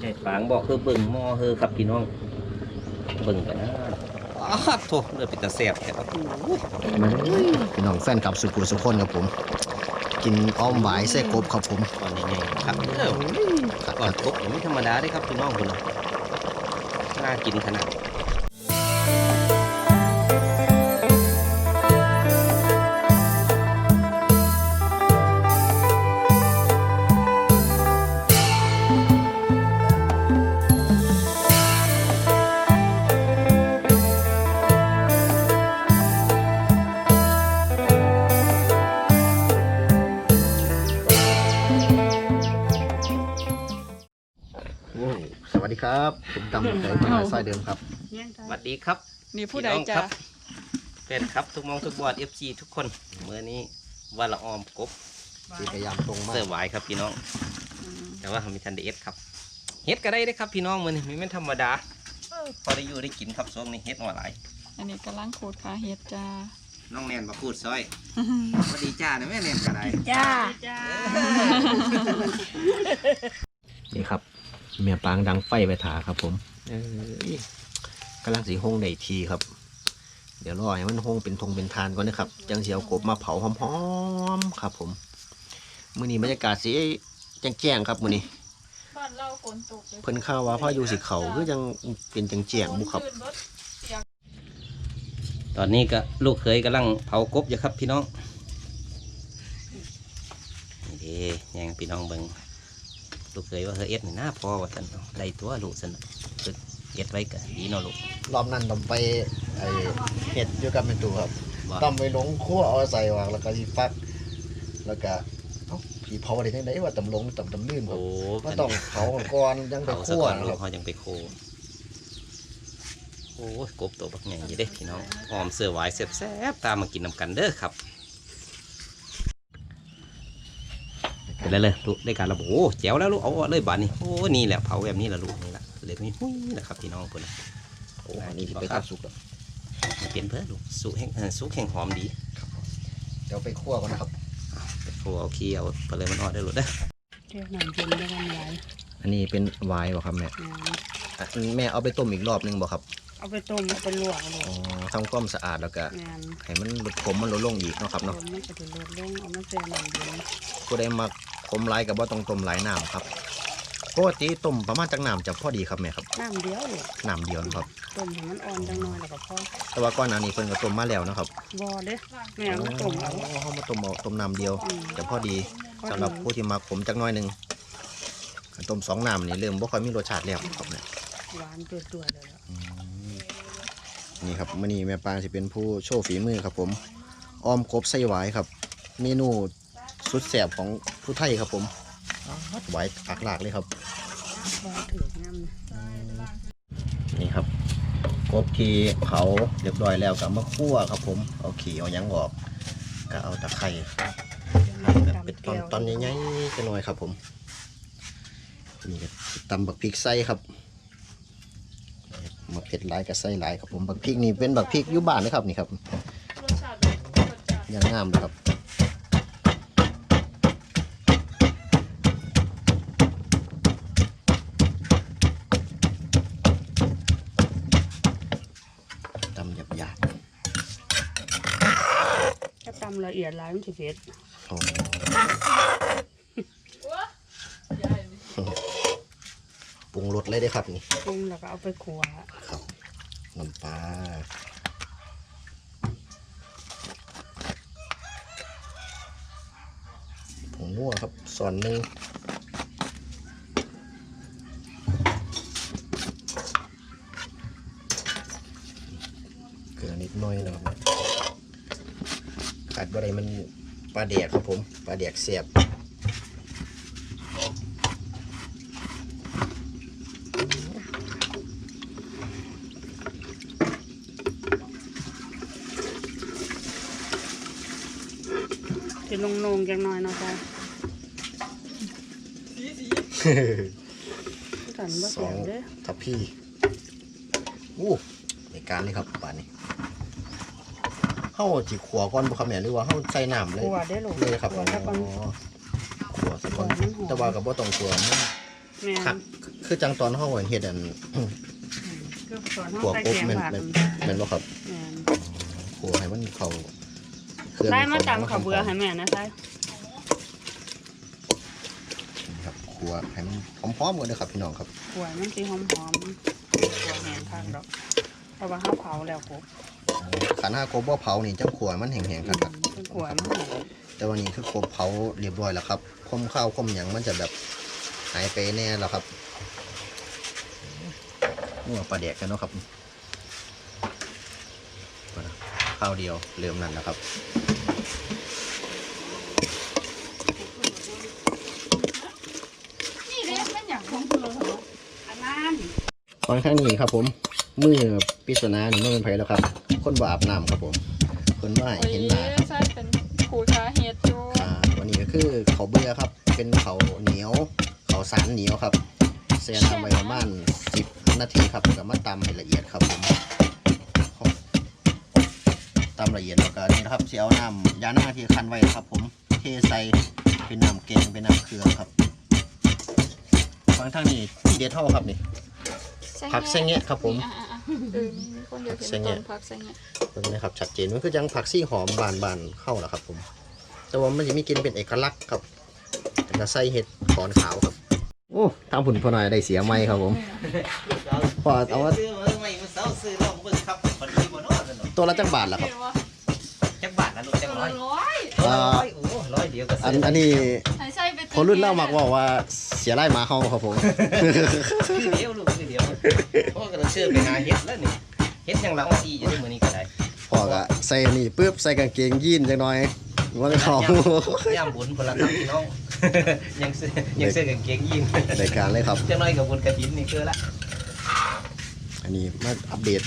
ใจปางบอกเฮอเบิ่งหม้อเฮอครับพี่น้อง เบิ่งกันนะอ้าวโถเลือดเป็นตาแสบแค่ครับพี่น้องแฟนคลับสุกุสุคนครับผม กินอ้อมหวายไส้กบครับผมก่อนยังไงครับเออก่อนครบไม่ธรรมดาได้ครับพี่น้องคุณนะน่ากินขนาด ครับผมตำไก่มาซอยเดิมครับ สวัสดีครับนี่ผู้ใดพี่น้องจ้ะ ครับแฟนครับทุกหมองทุกบอด FC ทุกคนเมื่อนี้ว่าละออมกบที่พยายามตรงมาเสื้อหวายครับพี่น้อง แต่ว่าทำมีทันเดเอสครับเฮ็ดก็ได้ได้อครับพี่น้องมือนี้ไม่แม่นธรรมดาเออพอได้อยู่ได้กินครับช่วงนี้เฮ็ดมาหลายอันนี้กำลังขูดขาเห็ดจ้า น้องแนนมาพูดซอยสวัสดีจ้านะแม่แนนก็ได้จ้า นี่ครับ เมียปางดังไฟไปถาครับ ผมเอ้ยกำลังสีห้องได้ทีครับ เดี๋ยวรอให้มันห้องเป็นทงเป็นทานก่อนนะครับ จังเสียวกบมาเผาหอมๆครับ ผมมื้อนี้บรรยากาศสีแจ้งๆครับมื้อนี้บ้านเราฝนตกเลยเพิ่นข่าวว่าพายุสิเขาคือยังเป็นจังแจ้งบุครับ ตอนนี้ก็ลูกเคยกำลังเผากบอยู่ครับ พี่น้องนี่เด้ยังพี่น้องเบิ่ง ลูกเคยว่าเฮอเอ็ดนี่น่าพอว่าสันเอาได้ตัวลูกสันฝึกเอ็ดไว้ก็ดีเนาะลูกรอบนั้นต้ไปไอเห็ดอยู่กับเป็นตัวครับว่าต้มไปลงคั่วเอาใส่วางแล้วก็สิฟัก แล้วก็เอ้าผีเผาได้จังไดว่าตำลงตำตำลืมครัโอ้บก็ต้องเผาก่อนยังไปเผาซะคั่วก่อนนะลูคกรับเขายังไปโค โอ้ยกบตัวบักใหญ่อยี่เด้พี่น้องหอมเสือหวายแซ่บๆตามมากินนำกันเด้อครับ เป็นไรเลยลูกได้การระบบโอ้แจ๋วแล้วลูกเอาออกเลยบานนี้โอ้นี่แหละเผาแบบนี้แหละลูกนี่แหละเหล็กนี่หุ้ยนะครับพี่น้องคนโอ้อันนี้สิไปทำสุกแล้วเปลี่ยนเพื่อลูกสุกแห้งเออสุกแห้งหอมดีเดี๋ยวไปคั่วก่อนนะครับโอ้เอาขี้เอาไปเลยมันออกได้หลดเด้อเที่ยวหนังเย็นได้วันไหลอันนี้เป็นไวน์บ่ครับแม่อะแม่เอาไปต้มอีกรอบนึงบ่ครับเอาไปต้มเอาไปลวกเลอ๋ยอทำความสะอาดแล้วก็งานให้มันลดขมมันลดลงอีกเนาะครับเนาะเนาะมันจะถึงลดลงเอามาเสียหนังเย็นผู้ใดมัก ขมหลายก็บ่ต้องต้มหลายน้ำครับปกติต้มประมาณจักน้ำจะพอดีครับแม่ครับน้ำเดียวเลยน้ำเดียวนะครับต้มให้มันอ่อนจังหน่อยแล้วก็พอแต่ว่าก่อนหน้านี้เพิ่นก็ต้มมาแล้วนะครับบอเด้แม่เอามาต้มเอาอ๋อเขามาต้มเอาต้มน้ำเดียวอืมจะพอดีสำหรับผู้ที่มาขมจักหน้อยหนึงต้มสองน้ำนี่เริ่มบ่ค่อยมีรสชาติแล้วครับเนี่ยหวานตัวๆเลยล่ะนี่ครับมื้อนี้แม่ปางสิเป็นผู้โชว์ฝีมือครับผม ออมกบไส้หวายครับ เมนู สุดแสบของผู้ไทยครับผมอ้าวหวายอักหลากเลยครับบอถือน้ำนี่ครับกบที่เผาเรียบร้อยแล้วก็เอามาคั่วครับ ผมเอาขี้เอาหยังออกก็เอาตะไคร้แบบเป็นตอนตอนใหญ่ๆจะหน่อยครับ ผมนี่ก็ตำบักพริกใส่ครับมาเผ็ดหลายกับใส่หลายครับผมบักพริกนี่เป็นบักพริกอยุบ้านนะครับนี่ครับยังงามเลยครับตำหยาบ ถ้าตำ ละเอียดหลายมันจะเผ็ดปรุงรสเลยได้ครับนี่ปรุงแล้วก็เอาไปขัวครับน้ำปลาผงนัวครับส่วนหนึ่งเกลือนิดหน่อยนะครับ ขาดบ่ได้มันปลาแดกครับผมปลาแดกเสียบจะลงลงๆจังหน่อยเนาะจ้ะกันบ่สแซ่องบเด้อทัพพี่อู้ในการเลยครับป่านนี้ เข้าจีขัวก่อนบ่ครับแม่หรือว่าเข้าใส่น้ำเลยขัวได้อลูกเลยครับขัวแล้วก็อ๋อขัวสักก่อนขัวมันหอม แต่ว่ากับบ่ต้องขัวมันแม่นครับคือจังตอนเฮาเฮ็ดอัน คือสอนขัวเฮาใส่กบแกงแม่นผักแม่นแม่นบ่ครับแม่นขัวให้มันเข้าเครื่องได้มาเข้ตำข้าวเบื่อให้แม่นะใช่ครับขัวให้มันหอมๆก่อนเด้อครับพี่น้องครับ ขวมันสิหอมๆขวแห้งคักดอกเพราะว่าเฮาเผาแล้วกบ ขันห้ากบบ่เผานี่จังขัวมันแห้งๆครับเป็นขวมันหอมแต่วันนี้คือกบเผาเรียบร้อยแล้วครับคมข้าวคมหยังมันจะแบบหายไปแน่แล้วครับนี่ว่าปลาแดกกันเนาะครับมานะข้าวเดียวเริ่มนั่นแล้วครับนี่เด้เป็นหยังของเพิ่นเหรออันนั้นตอนข้างนี้ครับผมมือปริศนานี่มันเป็นไผแล้วครับ คนบ่อาบน้ำครับผม คนว่าให้เห็นหน้าครับใช่เป็นขูดขาเห็ดอยู่อ่าวันนี้ก็คือเขาวเบื่อครับ เป็นเขาวเหนียวเขาวสารเหนียวครับเสียน้ำไปประมาณสิบนาทีครับแล้วก็มาตำให้ละเอียดครับผมตำละเอียดแล้วก็นี่นะครับเสียเอาน้ำยาหน้าที่คั้นไว้นะครับ ผมเทใส่เป็นน้ำเกงเป็นน้ำเกลือครับฟังทางนี้ที่เด็ดเท่าครับนี่ผักเส้นเงี้ยครับผม อะอะอะเออมีคนเดียวผักเส้เห็นนเนี่ยต้นผักเส้นเนี่ยเบิ่งนะครับชัดเจนมันคือยังผักซี่หอมบานบานๆเข้าแหละครับ ผม แต่ว่ามันจะมีกลินเป็นเอกลักษณ์ครับจะใส่เห็ดขอนขาวครับโอ้ทำผุนพอหน่อยได้เสียไหมครับผมพอเอาว่าซื้อมาใหม่มาเซาซื้อลองเบิ่งครับพอดีบ่เนาะนั่นเนาะตัวละจักบาทละครับเห็นว่าจักบาทนะลูกจักตัวร้อละยร้อยอ่าร้อยโอ้ร้อยเดียวก็อันซื้ออันนี้ให้ใช่ไปคนรุ่นเล่ามักว่าว่าเสียไล่หมาเฮาครับผมคือเดียวลูกคือเดียวพ่อก็ต้องเชื่อไปหาเฮ็ดแล้วนี่ เฮ็ดหยังละอ่อนอีอยู่ในมื้อนี้ก็ได้พอก็ใส่นี่ปุ๊บใส่กางเกงยีนจังหน่อยว่าเขาย่ามบุญพนละครับพี่น้องยังซื้อยังซื้อกางเกงยีนรายการเลยครับจังน้อยกับบุญกระถินนี่คือละอันนี้มาอัปเดต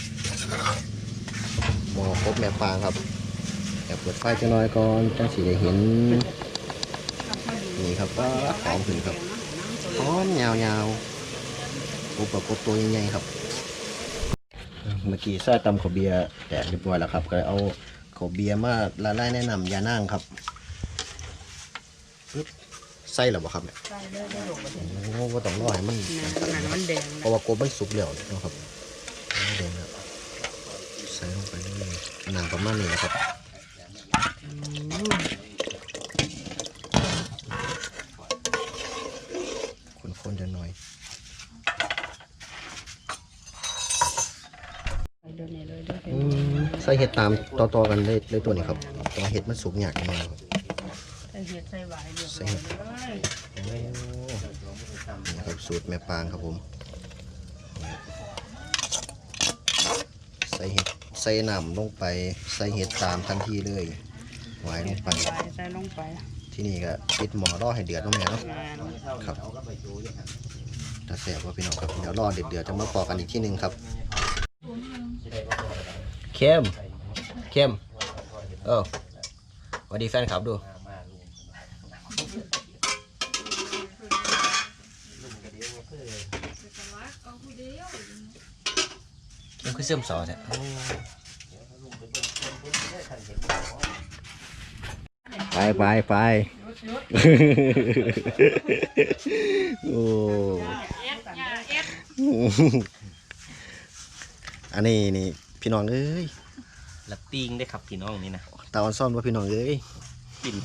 หมอครบแม่ปางครับแอบเปิดไฟจังหน่อยก่อนจังสีได้เห็นนี่ครับก็หอมขึ้นครับหอมยาวๆกบกับกบตัวใหญ่ๆครับ เมื่อกี้ใส่ตำข้าวเบียร์แตกเรียบร้อยแล้วครับ ก็เลยเอาข้าวเบียร์มาละลายแนะนำยานั่งครับปึ๊บใส่หรอบ่ครับเนี่ยใส่เลยได้ลูกบ่ได้โอ้ก็ต้องรอให้มันนะขนาดมันแดงเพแล้วราะว่ากบมันสุกแล้วเนาะครับไม่แดงแล้วใส่ลงไปเลยหนาประมาณนี้นะครับคนๆจะหน่อย เดี๋ยวนี้เลยเด้ออืมใส่เห็ดตามต่อๆกันเลยเลยตัวนี้ครับแตัวาเห็ดมันสุกยากมากครับใส่เห็ดใส่หวายเดี๋ยวใส่เห็ดเลยโอ้นี่ครับสูตรแม่ปางครับผมใส่เห็ดใส่น้ำลงไปใส่เห็ดตามทันทีเลยหวายลงไปหวายใส่ลงไปที่นี่ก็ปิดหม้อรอให้เดือดลงแม่เนาะแม่นครับถ้าแสบว่าพี่น้องครับเดี๋ยวรอเดือดเดือดๆจะมาพอกันอีกที่หนึ่งครับ เข้มเข้มเออสวัสดีแฟนครับดูมันคือเสื่อมสอเนี่ยไปไปไปโอ้อันนี้นี่พี่น้องเอ้ย ละปิงได้ครับพี่น้องนี่นะตาออนซ่อนว่าพี่น้องเอ้ยปิ่น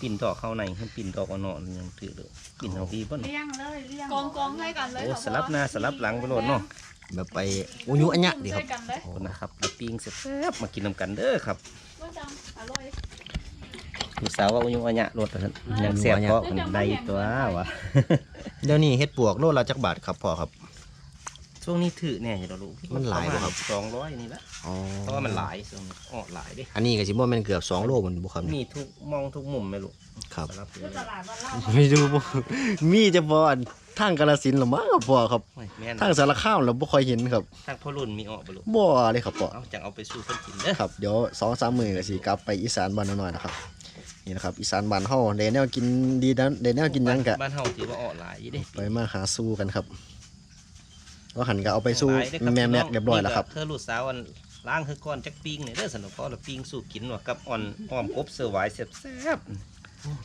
ปิ่นดอกเข้าในให้ปิ่นดอกเอาเนาะมันยังถือเลยปิ่นเอาพี่บ่นเลี้ยงเลยเลี้ยงกองกองให้กันเลยโอ้ค่ะสลับหน้าสลับหลังไปโลดเนาะแบบไปอุยุอัญญะดีครับใส่กันเลยขอบคุณนะครับละปิงแซ่บๆมากินนำกันเด้อครับว่าจังอร่อยลูกสาวว่าอุ้ยอัญญะรถว่าซั่นยังแซ่บเพราะมันได้ตัววะเดี๋ยวนี้เฮ็ดปวกโลละจักบาทครับพ่อครับ ช่วงนี้ถือแน่อยู่แล้วลูกมันหลายบ่ครับ สองร้อยนี่ละอ๋อเพราะว่ามันหลายช่วงนี้ออกหลายเด้อันนี้ก็สิบ่แม่นเกือบ2โลมันบ่ครับมีทุกมองทุกมุมไหมลูกครับ สำหรับตลาดบ้านเราไม่ดูบ่มีจะบ่อันทางกาฬสินธุ์หรอมั้งครับพ่อครับ โอ้ยแม่นทางสารคามเราบ่ค่อยเห็นครับทางพ่อรุ่นมีออกบ่ลูกบ่เลยครับพ่อ เอาจังเอาไปสู่คนกินเด้อครับเดี๋ยวสองสามมือก็สิกลับไปอีสานบ้านน้อยๆนะครับนี่นะครับอีสานบ้านเฮาได้แนวกินดีนะได้แนวกินหยังกะบ้านเฮาถือว่าออกหลายอยู่เด้ ไปมาหาสู้กันครับ ว่าหันก็เอาไปสู้หลายเด้ครับแม่แม็กเรียบร้อยแล้วครับนี่ก็เธอลูกสาวอันล้างคือก้อนจักปิงเนี่ยเด้อสนุกพอละปิงสู้กินว่ากับอ่อนอ้อมกบเสือหวายแซ่บ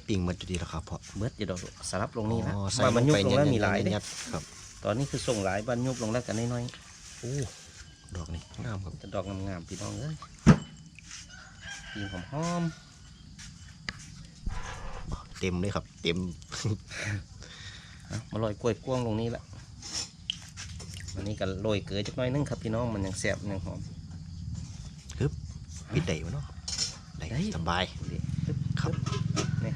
ปิ่งหมันจุดีแล้วครับพ่อเบิดจะดอกสลับลงนี่นะอ๋อใส่ว่ามันยุบลงแล้วยัดมีหลายเด้ยัดครับตอนนี้คือส่งหลายบันยุบลงแล้วกันน้อยโอ้ดอกนี่งามครับๆจะดอกงามๆพี่น้องเอ้ยกินหอมเต็มเลยครับ เต็มๆเอามาลอยกล้วยกว้างลงนี่ละ อันนี้ก็โรยเกลือจักหน้อยนึงครับพี่น้องมันยังแซ่บยังหอมปิดได้วะเนาะได้ได้สบายครับนี่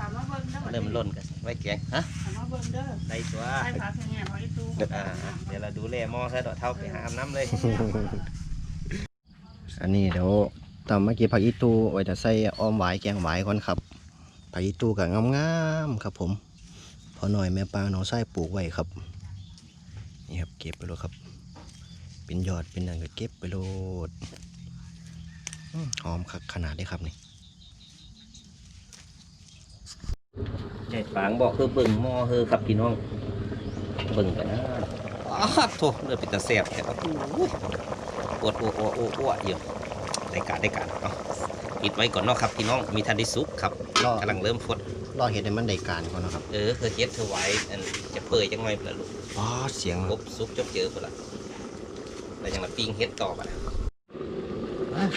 ถามว่าเบิ้งเด้อเริ่มล่นกันไว้แกงฮะถามว่าเบิ้งเด้อได้ตัวให้พาเพียงแง่พอไอ้ตู้อ่าเดี๋ยวเราดูแลหม้อซะดอกเท่าไปหาอาบน้ำเลย อันนี้เดี๋ยวตามเมื่อกี้ผักอีตูไว้จะใส่อ้อมหวายแกงหวายก่อนครับผักอีตูกับงามๆครับผมพอหน่อยแม่ปางน้องไส้ปลูกไว้ครับ นี่ครับเก็บไปโลดครับ เป็นยอดเป็นนั่นก็เก็บไปโลดอื้อหอมคักขนาดเลยครับนี่ใหญ่ปางบอกคือเบิ่งหม้อเฮอครับพี่น้องเบิ่งกันนะอ้าวโถเลือดเป็นตะแสบแค่ว่าปวดโอ้โอ้โอ้โอ้อยู่ได้การได้การเอาปิดไว้ก่อนเนาะครับพี่น้องมีทันได้สุกครับรอกำลังเริ่มฟด รอเห็ดให้มันได้การก่อนนะครับเออคือเฮ็ดเธอไว้อันจะเปื่อยจังไงเปล่าลูกอ๋อเสียงกบสุกจบเจอเปล่าแล้วยังละปิ้งเฮ็ดต่อไป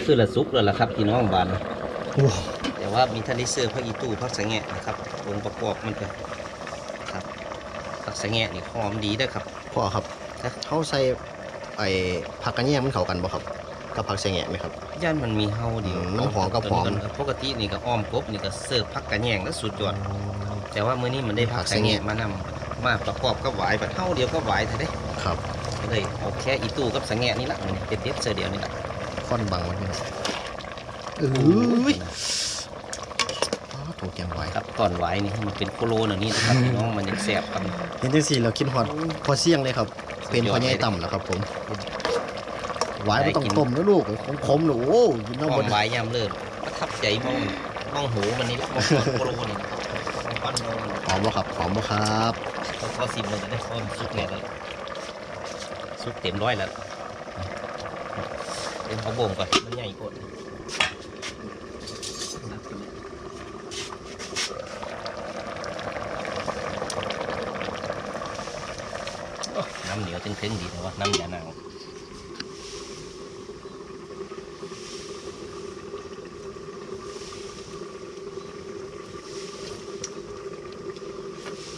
คือละสุกแล้วล่ะครับพี่น้องบานโอ้แต่ว่ามีทันได้เสื้อพักอีตู้พักสะแงะนะครับองค์ประกอบมันก็ครับพักสะแงะนี่หอมดีเด้อครับพ่อครับครับเขาใส่ไอ้ผักกระเนียงมันเข้ากันบ่ครับกับผักเสงะไหมครับ ย่านมันมีเฮาเดียวอืมน้ำหอมกับหอมตัวนี้ก็ปกตินี่ก็อ้อมกบนี่ก็เสิร์ฟพักกระแยงแล้วสุดยอดแต่ว่ามื้อนี้มันได้พักสะแงะมานำมาประกอบกับหวายแบบเฮาเดียวก็หวายเท่าเด้ครับก็เลยเอาแค่อีตู้กับสะแงะนี่ละมันเด็ดๆเสือเดียวนี่ละค่อนบังมันนี่เอ้ยอ๋อถูกแกงไว้ครับตอนหวายนี่มันเป็นโคโลน่ะนี่นะครับพี่น้องมันยังแซ่บครับเห็นจังสี่เราคิดฮอดพอเสี่ยงเลยครับ เป็นพอใหญ่ต่ำแล้วครับผม ไว้ไม่ต้องต้มนะลูกขมๆหนูโอ้ยน้องหบอมหวายยามเลิศประทับใจมองมองหูมันนี่ละมองตอนโคโลนี่มองฟันโลมันหอมบ่ครับหอมบ่ครับเขาเขาซิมเลยจะได้อ้อมซุปเนี่ยเลยซุปเต็มร้อยแล้วเต็มเขาบ่มก่อนมันใหญ่กว่าโอ้น้ำเหนียวตึงๆดีแต่ว่าน้ำยานาง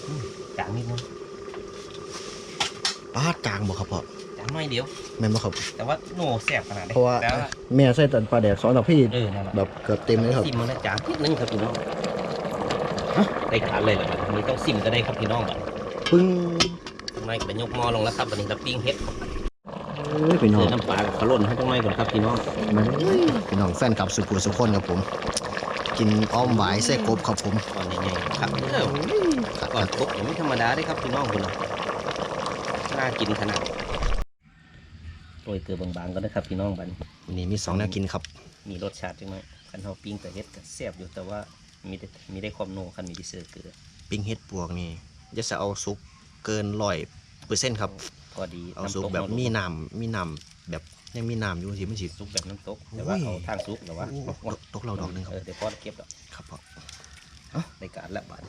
อืมจางนิดนึง ป้าดกลางบ่ครับพ่อจางน้อยเดียว แม่นบ่ครับ แต่ว่าโหนแสบขนาดนี้เพราะว่า แต่ว่าแม่ใส่ตันปลาแดกสอนดอกพี่เออนั่นแหละแบบเกือบเต็มเลยครับ ซิมมันนะจางนิดนึงครับพี่น้องได้การเลยเหรอครับอันนี้ต้องซิมก็ได้ครับพี่น้องบัดปึ้งทำไมก็ยกหม้อลงแล้วครับวันนี้เราปิ้งเฮ็ดเอ้ยพี่น้อเจงอน้ำปลากับขลุ่นให้จังไมก่อนครับพี่น้องมันพี่น้องแฟนกับสุขุสุขคนครับผม กินอ้อมหวายไส้กบครับผม ก่อนใหญ่ๆครับเออก่อนครบอย่างไม่ธรรมดาได้ครับพี่น้องคุณนะ น่ากินขนาดโรยเกลือบางๆก็ได้ครับพี่น้องบัดนวันนี้มีสองแนวกินครับ มีรสชาติจังไหมคันเฮาปิ้งแต่เฮ็ดก็แซ่บอยู่แต่ว่ามีได้มีได้ความโนคันมีไดิเซอร์เกลือปิ้งเห็ดปวกนี่จะจะเอาซุปเกินร้อยเปอร์เซ็นต์ครับพอดีเอาซุปน้ำตกแบบเนาะมีน้ำมีน้ำแบบยังมีน้ำอยู่สิมันสิซุปแบบน้ำตกแต่ว่าโอ้ยเอาทางซุปหรือว่าโอ้ตกเราดอกหนึงครัเอบอเดี๋ยวพ่อเก็บแล้วครับพ่อในการละบาท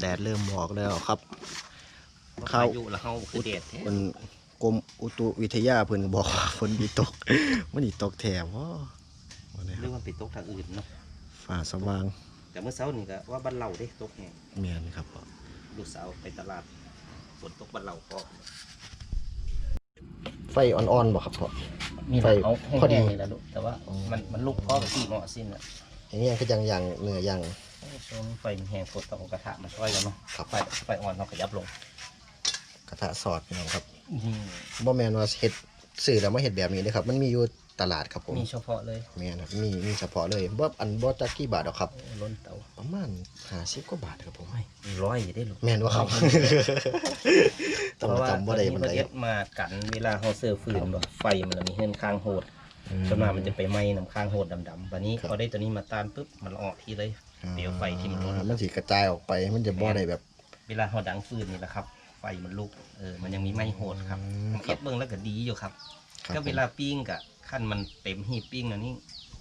แดดเริ่มออกแล้วครับ ข้าข้าวอยู่แล้วเฮาคือเด็ดแท้มันกรมอุตุวิทยาเพิ่นก็บอกว่าฝนมีตกมันอีตกแถวว่าว่าไงหครืรัอบว่าไปตกทางอื่นเนาะฝ่าสว่าง แต่เมื่อเช้านี่ก็ว่าบ้านเราเด้ตกแห้งเมียนครับพ่อลูกสาวไปตลาดฝนตกบ้านเราก็ไฟอ่อนๆบ่ครับพ่อมีไฟเอาพอดีแห้งๆนี่แหละลูกแต่ว่าอ๋อมันมันลุกพ่อกับที่เหมาะสิ้นละอย่างนี้ยังคือยังยังเนื้อยังช่วงไฟมันแห้งฝนต้องเอากระทะมาช่วยกันเนาะครับไฟไฟอ่อนเราขยับลงกระ ทะสอดพี่น้องครับอืมบ่แม่นว่าเฮ็ดสื่อแล้วมาเฮ็ดแบบนี้เด้อครับ มันมีอยู่ตลาดครับผมมีเฉพาะเลยแม่นครับมีมีเฉพาะเลยบ่อันบ่จักกี่บาทหรอกครับโอ้ล้นเตาประมาณ50กว่าบาทครับผมไม่ร้อยอยู่ได้ลูกแม่นว่าครับต้องเพราะว่าจำบ่ได้ตมัอนนนี้ได้เฮ็ดมากันเวลาเฮาเสิร์ฟฟืนบ่ไฟมันจะมีเฮือนข้างโหดส่วนมากมันจะไปไหม้น้ำข้างโหดดำๆวันนี้พอได้ตัวนี้มาตานปุ๊บมันออกทีเลยเดี๋ยวไฟที่มันลดมันสิกระจายออกไปมันจะบ่ได้แบบ เวลาเฮาดังฟืนนี่แหละครับ ไฟมันลุกเออมันยังมีไหม้โหดครับอืมผมเก็บเบิ่งแล้วก็ดีอยู่ครับ ครับก็เวลาปิ้งกะขั้นมันเต็มหีบปิ้งอันนี้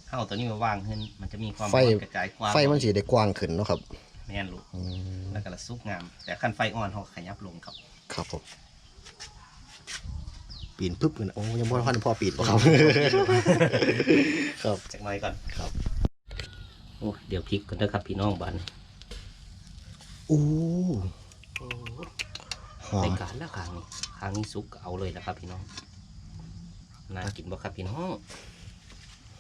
เฮาตัวนี้มาวางขึ้น มันจะมีความไฟ ร้อนกระจายความไฟมันสีได้กว้างขึ้นเนาะครับแม่นลูกแล้วก็ละสุกงาม แต่ขั้นไฟอ่อนเฮาขยับลงครับครับผมปีนปึ๊บกันโอ้ยังบ่ทันพอปีนบ่ครับ ครับจักหน่อยก่อนครับ โอ้เดี๋ยวพริกก่อนเด้อครับพี่น้องบ้านอู้หอ ในมการแล้วครั้งนี้ครั้งนี้สุกก็เอาเลยนะครับพี่น้องน่ากินบ่ครับพี่น้อง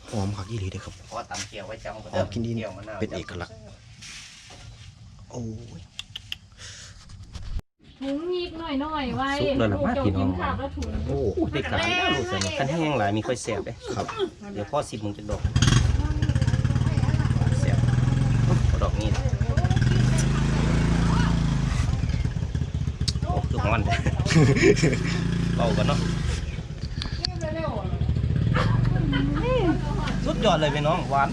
หอมคักอีหลีเด้อครับเพราะว่าตำเกี๊ยวไว้จำก่อนหอมกินดีเกี๊ยวมะนาวเป็นเอกลักษณ์โอ้ยถุงอีกหน่อยหน่อยๆไว้สุกแล้วล่ะมาพี่น้องกินข้าวก็ถุงโอ้โอ้ได้การแล้วลูกเสือคันแห้งหลายมีค่อยแสบเด้ครับ เดี๋ยวพ่อสิบมึงจะดอกแสบเอาดอกนี้นะโอ้คือ ฮ้อนเบากันเนาะสุดยอดเลยพี่น้องหวาน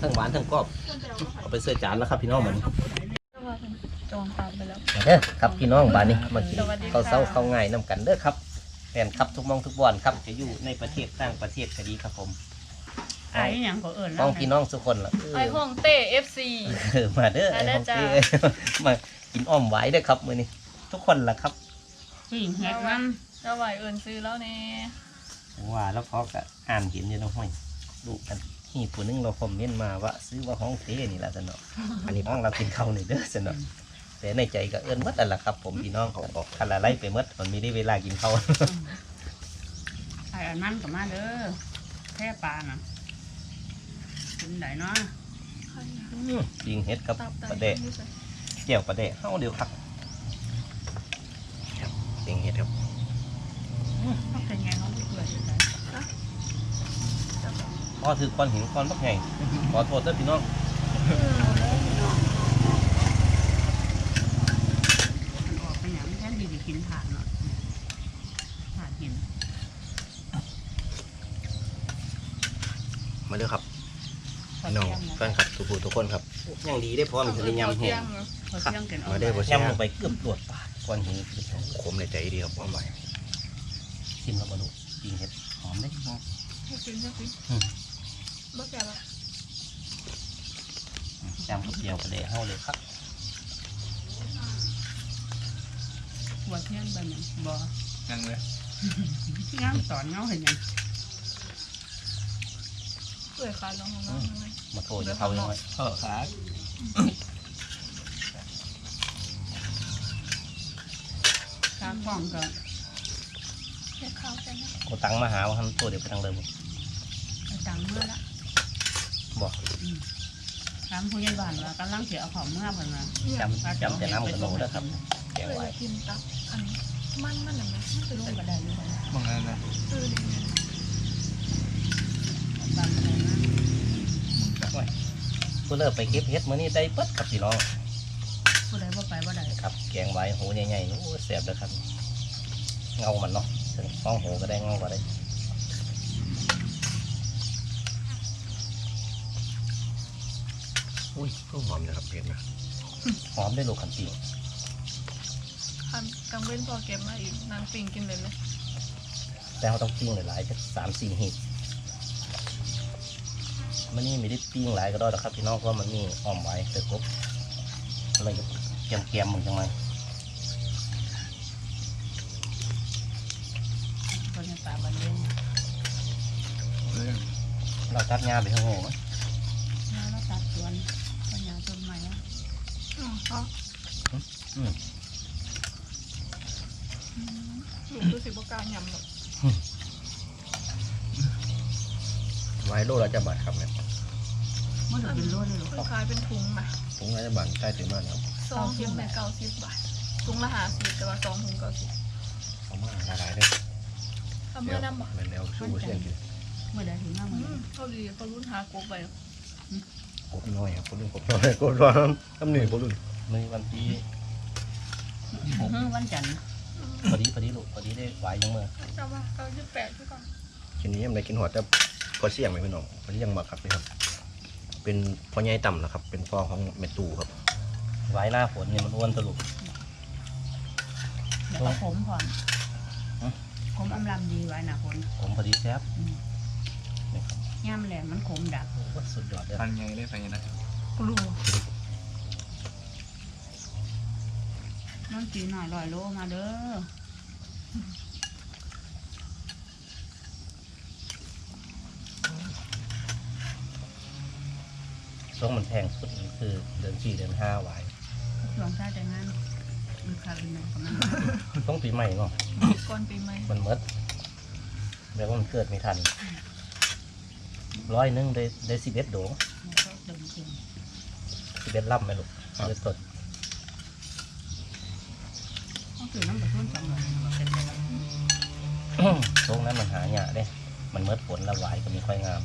ทั้งหวานทั้งกรอบเอาไปเสื้อจานแล้วครับพี่น้องเหมือนจองตามไปแล้วเด้อครับพี่น้องบ้านนี้มากินสวัสดีค่ะข้าวเช้าข้าวง่ายน้ำกันเด้อครับแฟนครับทุกหมองทุกบอนครับจะอยู่ในประเทศต่างประเทศก็ดีครับผมไอ้หยังก็เอิ้นน้องพี่น้องทุกคนล่ะเออไอห้องเต้เอฟซีเออมาเด้อมาไอ้เด้อของจ้าเต้มา กินอ้อมไว้เด้อครับมื้อนี้ทุกคนล่ะครับผู้หญิงเฮ็ดมันแล้วไหวเอิญซื้อแล้วเนี่ยว่าแล้วเขาก็อ่านเห็นอยู่เนาะห้อยดูกันที่ผู้หนึงเราคอมเมนต์มาว่า ซื้อว่าห้องเต้นี่ล่ะสนออันนี้ห้องเรากินข้าวนี่เด้อสนอแต่ในใจก็เอิ้นหมดนั่นล่ะครับ ผมพี่น้องเขาบอกคันละไล่ไปหมดมันมีได้เวลากินข้าว ไอ้อันนั้นก็มาเด้อแค่ปลาน่ะกินได้เนาะยิงเฮ็ดกับตับไตประเดะเจียวประเดะเฮาเดียวครับเสียงเห็ดครับต้องเป็นไงเขาไม่เปื่อยเลยพอถือก้อนหินก้อนบักใหญ่ขอโทษเด้อพี่น้องมันออกไปหยังแค่ดีดีกินผ่านเนาะผ่านกินมาเด้อครับพี่น้องแฟนคลับทุกผู้ทุกคนครับยังดีได้พอมีทะเลยำแห้งพอ เที่ยงกันออกมาเด้อบ่เสียยำลงไปเกือบตรวจปากก้อนหินคือสองขมในใจดีครับหอมใบชิมแล้วมาดูยิงเฮ็ดหอมได้หอมให้กินให้กินอืมบ้าแก่ละยำกับเจียวประเดะเฮาเลยครับหัวเที่ยงไปหยังบ่ยังเลยย่างสอนเงาเห็นหยังเปื่อยขาดลงของเราเลยมาโทษจะเขายังไงเออครั บตาฟ้องก็แค่ข้าวแค่นั้นกูตังมาหาว่าทำตัวเดี๋ยวไปทางเดิมไปตังเมื่อละบอกถามผู้ใหญ่บ้านว่ากำลังเสียเอาของเมื่อเพิ่นมาจำจำแต่น้ำกับโลเด้อครับแกเปื่ไว้อยกินตับอันมันมันอย่างนี้มันเป็นลูลูกกก็ได้อยู่บ่มองนั่นนะเออเนี่ยตามไปนะ กูเลิกไปเก็บเฮ็ดมื้อนี้ได้เปิดครับพี่น้อง ผู้ใดบ่ไปบ่ได้ ครับแกงไว้หูใหญ่ๆนู้แสบเลยครับ เงามันเนาะถึงห้องหูก็ได้เงาก็ได้อุ้ยก็หอมนะครับเผ็ดนะหอมได้ลูกขันตีคันกังเว้นพอเก็บมาอีกนางปิงกินเลยเลยแต่เราต้องปิ้งหลายๆจะสามสี่หีบมันนี่ไม่ได้ปิ้งหลายก็ได้หรอกครับพี่น้องเพราะมันมีอ้อมไว้เติมกบอะไรก็ เกมเกมๆมึงจังไหมคนในป่าบันเย็นเราตัดงาไปข้างหูมั้ยแล้วเราตัดสวนปัญญาต้นไม้อะอ๋อเขาอืมหนูคือสิบกล้ารยำหรอกไว้โลละจะบาทครับเนี่ยมันจะเป็นโลเลยเหรอคล้ายๆเป็นถุงมาถุงละจะบาทใต้ถึงมากครับ ซองถุงในเก้าสิบบาทถุงละห้าสิบแต่ว่าซองถุงเก้าสิบเอามาละลายเด้อทำเมื่อน้ำบ่เป็นแนวสู้เสียงกินเมื่อใดถึงหน้ามันอืมเขาดีเขารุ่นหากบไปกบน้อยครับกบรุ่นกบน้อยกบร้อนน้ำหนึ่งกบรุ่นมือวันที่วันจันทร์พอดีพอดีลูกพอดีได้ไหวยังมือจำว่าเก้าสิบแปดที่ก่อนกินนี้ยังไงกินหัวแต่พอเสี่ยงไหมพี่น้องพอเสี่ยงมาครับพี่ครับ เป็นพ่อใหญ่ต่ำนะครับ เป็นพ่อของเมตูครับ ไหวหน้าฝนเนี่ยมันอ้วนตลุกเดี๋ยวก็ผมผ่อนผมอำลำดีไว้หนาฝนผมพอดีแซ่บอืมย่ามแหลมมันขมดักสุดยอดเลยพันไงได้ไปนะปลูกน้องจีหน่อยลอยโลมาเด้อช่วงมันแพงสุดคือเดือนสี่เดือนห้าไหว หลวงชาติแต่งงานมีคารินนกับมันต้องปีใหม่เนาะก่อนปีใหม่มันเมดแล้วมันเกิดไม่ทันร้อยหนึงได้ได้สิบเอ็ดโดงก็เดินจริงสิบเอ็ดล่ำไหมลูกเลือดสดต้องถือน้ำกระทุ่นสองหน่อยมาเป็นไปแล้วช่วงนั้นมันหายากเด้ มันเมดฝนและไหวก็มีค่อยงาม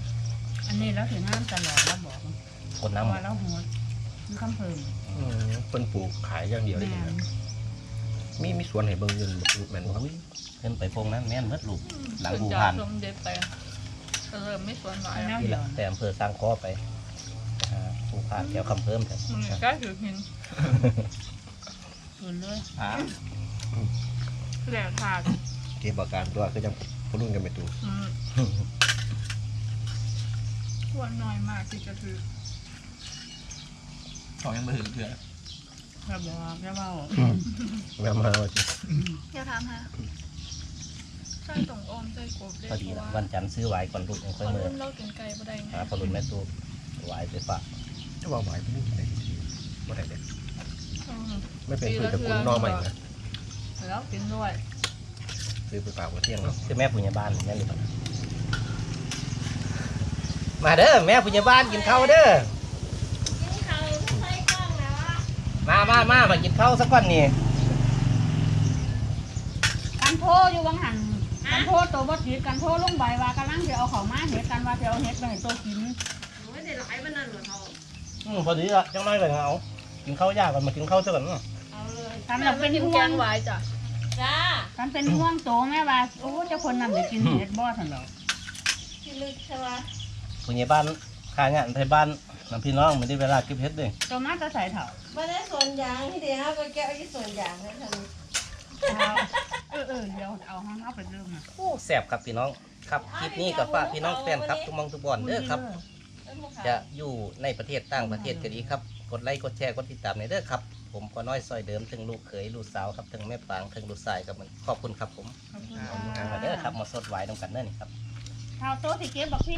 อันนี้แล้วถือน้ำตลอดแล้วบอกคนเพน้ำราะว่าแล้วหัว มีคำเพิ่มอืมเพิ่นปลูกขายอย่างเดียวได้แม่ยังไงมีมีสวนให้เบิ่งอยืนแม่นบ่ครับขึ้นไปพงนั้นแม่นเมดลูก หลังขึ้นบูจาพากนสมเด็จไปก็เริ่มไม่สวนหลายแนแล้ววนี่เดีแหยวละแต่อำเภอสร้างข้อไปหาผู้พานแถวคำเพิ่มแถวมันใกล้ถือหินคืนเลยอ่าแหลกถาดเก็บอาการตัวคือจังพุ่นกันไปตู อืมทวนน้อยมากที่จะถือ ของยังไม่ถึงเถื่อนแค่บอกแค่เว่าแม่มาว่าสิอย่าถามฮะใช่ตรงออมใจกบเลยพอดีละวันจันทร์ซื้อไหวก่อนลูกยังค่อยเขาเมื่อรุ่นเรากินไก่บ่ได้ไงหาพอรุ่นแม่ตู้ไหวไปฝากจะว่าหวายพุ่นได้ทีบ่ได้เด้อืมไม่เป็นพืชตระกูลนอกใหม่นะแล้วกินด้วยซื้อไปฝากไว้เที่ยงเนาะคือแม่ผู้ใหญ่บ้านแม่นหรือเปล่ามาเด้อแม่ผู้ใหญ่บ้านกินข้าวเด้อ มามามามากินข้าวสักวันนี่กันโทอยู่วังหันกันโทตัวบดจิตกันโทลงใบว่ากำลังจะเอาของมาเห็ดกันว่าจะเอาเห็ดไปให้ตัวกินอืมพอดีละจังไรเลยเอากินข้าวยากก่อนมากินข้าวซะก่อนเนาะกันเราเป็นกินห่แกวงงหวายจ้ะกันเป็นห่วงโตแม่ว่าโอ้เจ้าคนนั้นได้กินเห็ดบ่ทันหรอกผู้ใหญ่บ้านข้างานไทยบ้าน น้ำพี่น้องไม่ได้เวลาเก็บเห็ดเลยตัวมาจะใส่เถาไม่ได้ส่วนยางที่เดียวก็แก้วที่ส่วนยางนะท่านเออเออเดี๋ยวเอาห้องเอาไปเรื่องอะโอ้แสบครับพี่น้องครับคลิปนี้กับฝากพี่น้องแฟนครับทุกหมองทุกบอนเด้อครับ จะอยู่ในประเทศต่างประเทศก็ดีครับ กดไลค์กดแชร์กดติดตามในเด้อครับ ผมพอน้อยซอยเดิมถึงลูกเขยลูกสาวครับถึงแม่ปางถึงลูกชายครับมันขอบคุณครับผมขอบคุณมาค่ะเด้อครับมาสดไว้ตรงกันเด้อนี่ครับข้าวโต๊ะที่เก็บบักพี่